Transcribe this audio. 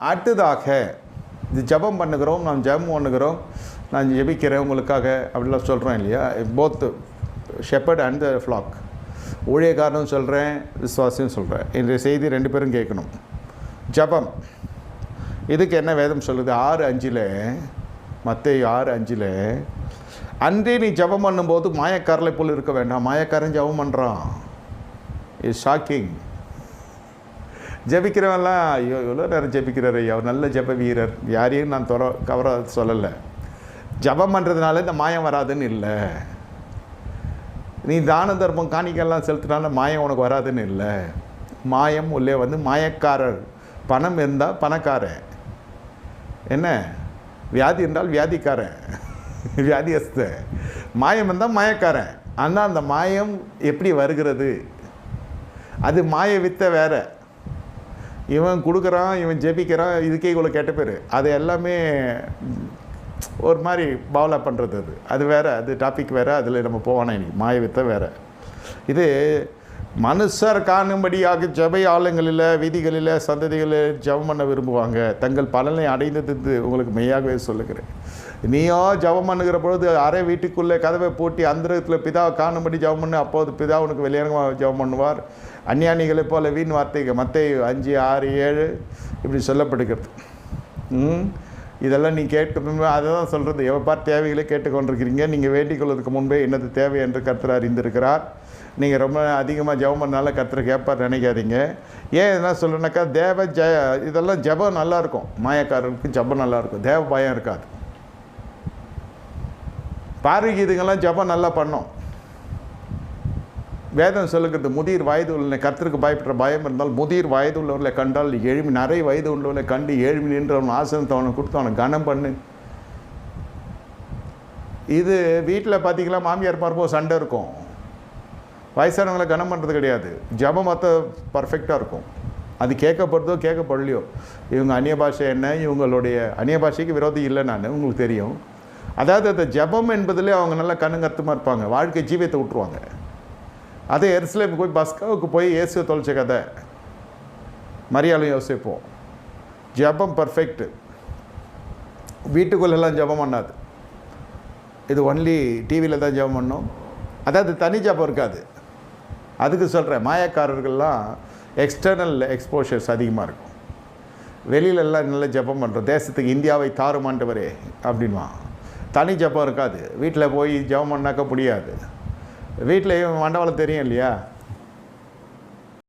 அடுத்ததாக இது ஜெபம் பண்ணுகிறோம் நாம் ஜெபம் பண்ணுகிறோம் நான் ஜெபிக்கிறேன் உங்களுக்காக அப்படிலாம் சொல்கிறோம் இல்லையா? Both shepherd and the flock ஊழியக்காரனும் சொல்கிறேன் விஸ்வாசியும் சொல்கிறேன் இந்த செய்தி ரெண்டு பேரும் கேட்கணும். ஜெபம். இதுக்கு என்ன வேதம் சொல்லுது? ஆறு அஞ்சில் மற்ற ஆறு அஞ்சில் அன்றே நீ ஜெபம் பண்ணும்போது மாயக்காரலை போல் இருக்க வேண்டாம். மாயக்காரன் ஜெபம் பண்ணுறான் இஸ் ஷாக்கிங் ஜெபிக்கிறவன்லாம் ஐயோ எவ்வளோ நேரம் ஜெபிக்கிறார் அவர் நல்ல ஜெப வீரர். யாரையும் நான் தொர கவர சொல்லலை. ஜெபம் பண்ணுறதுனால இந்த மாயம் வராதுன்னு இல்லை. நீ தான தர்மம் காணிக்கெல்லாம் செலுத்தினால மாயம் உனக்கு வராதுன்னு இல்லை. மாயம் உள்ளே வந்து மாயக்காரர். பணம் இருந்தால் பணக்காரன். என்ன? வியாதி இருந்தால் வியாதிக்காரன். வியாதியஸ்த. மாயம் இருந்தால் மாயக்காரன். ஆனால் அந்த மாயம் எப்படி வருகிறது? அது மாய வித்த வேற. இவன் கொடுக்குறான் இவன் ஜெபிக்கிறான் இதுக்கே இவ்வளோ கெட்ட பேர். அது எல்லாமே ஒரு மாதிரி பாவலா பண்ணுறது அது. அது வேறு அது டாபிக் வேறு அதில் நம்ம போவானே இன்னைக்கு மாய வித்தை வேறு. இது மனுஷர் காணும்படியாக ஜபை ஆலயங்களில் வீதிகளில் சந்ததிகளில் ஜெபம் பண்ண விரும்புவாங்க. தங்கள் பலனை அடைந்தது உங்களுக்கு மெய்யாகவே சொல்லுகிறேன். நீயோ ஜெபம் பண்ணுகிற பொழுது அரை வீட்டுக்குள்ளே கதவை பூட்டி அந்தரத்தில் பிதா காணும்படி ஜெபம் பண்ணு. அப்போது பிதா உனக்கு வெளியரங்கமாக ஜெபம் பண்ணுவார். அந்நியானிகளைப் போல வீண் வார்த்தைகள். மற்ற அஞ்சு ஆறு ஏழு இப்படி சொல்லப்படுகிறது. ம்? இதெல்லாம் நீ கேட்டு அதை தான் சொல்கிறது எவ்வளோ தேவைகளை கேட்டுக்கொண்டிருக்கிறீங்க. நீங்கள் வேண்டிக் கொள்வதற்கு முன்பே என்னது தேவை என்று கர்த்தர் அறிந்திருக்கிறார். நீங்கள் ரொம்ப அதிகமாக ஜெபம் பண்ணாலும் கர்த்தர் கேட்பார் நினைக்காதீங்க. ஏன் என்ன சொல்லணுனாக்கா தேவ ஜ இதெல்லாம் ஜெபம் நல்லாயிருக்கும் மாயக்காரருக்கு ஜெபம் நல்லாயிருக்கும் தேவ பயம் இருக்காது. பாருங்க இதுங்கெல்லாம் ஜெபம் நல்லா பண்ணும். வேதம் சொல்லுகிறது முதிர் வயது உள்ள கத்திற்கு பயப்படுற பயம் இருந்தால் முதிர் வயது உள்ளவர்களை கண்டால் எழுமி நிறைய வயது உள்ளவர்களை கண்டு எழுமி நின்றவன் ஆசனத்தை அவனுக்கு கொடுத்து அவனை கனம் பண்ணு. இது வீட்டில் பார்த்தீங்களா மாமியார் பார்ப்போம் சண்டை இருக்கும். வயசானவங்களை கனம் பண்ணுறது கிடையாது. ஜபம் மற்ற பர்ஃபெக்டாக இருக்கும். அது கேட்கப்படுதோ கேட்கப்படலையோ. இவங்க அந்நிய பாஷை என்ன? இவங்களுடைய அந்நிய பாஷைக்கு விரோதி இல்லை நான் உங்களுக்கு தெரியும். அதாவது அந்த ஜபம் என்பதிலே அவங்க நல்லா கண்ணுங்கத்துமாக இருப்பாங்க. வாழ்க்கை ஜீவியத்தை விட்டுருவாங்க. அதே எருசலேமுக்கு போய் பஸ்காவுக்கு போய் இயேசுவை தொலைச்ச கதை. மரியாதையும் யோசிப்போம். ஜபம் பர்ஃபெக்ட் வீட்டுக்குள்ளெல்லாம் ஜபம் பண்ணாது. இது ஒன்லி டிவியில் தான் ஜபம் பண்ணோம். அதாவது தனி ஜபம் இருக்காது. அதுக்கு சொல்கிறேன் மாயக்காரர்கள்லாம் எக்ஸ்டர்னல் எக்ஸ்போஷர்ஸ் அதிகமாக இருக்கும். வெளியிலெல்லாம் நல்லா ஜப்பம் பண்ணுறோம் தேசத்துக்கு இந்தியாவை தாருமாண்டவரே அப்படின்வான் தனி ஜப்பம் இருக்காது. வீட்டில் போய் ஜபம் பண்ணாக்க முடியாது வீட்டில் மண்டபம் தெரியும் இல்லையா?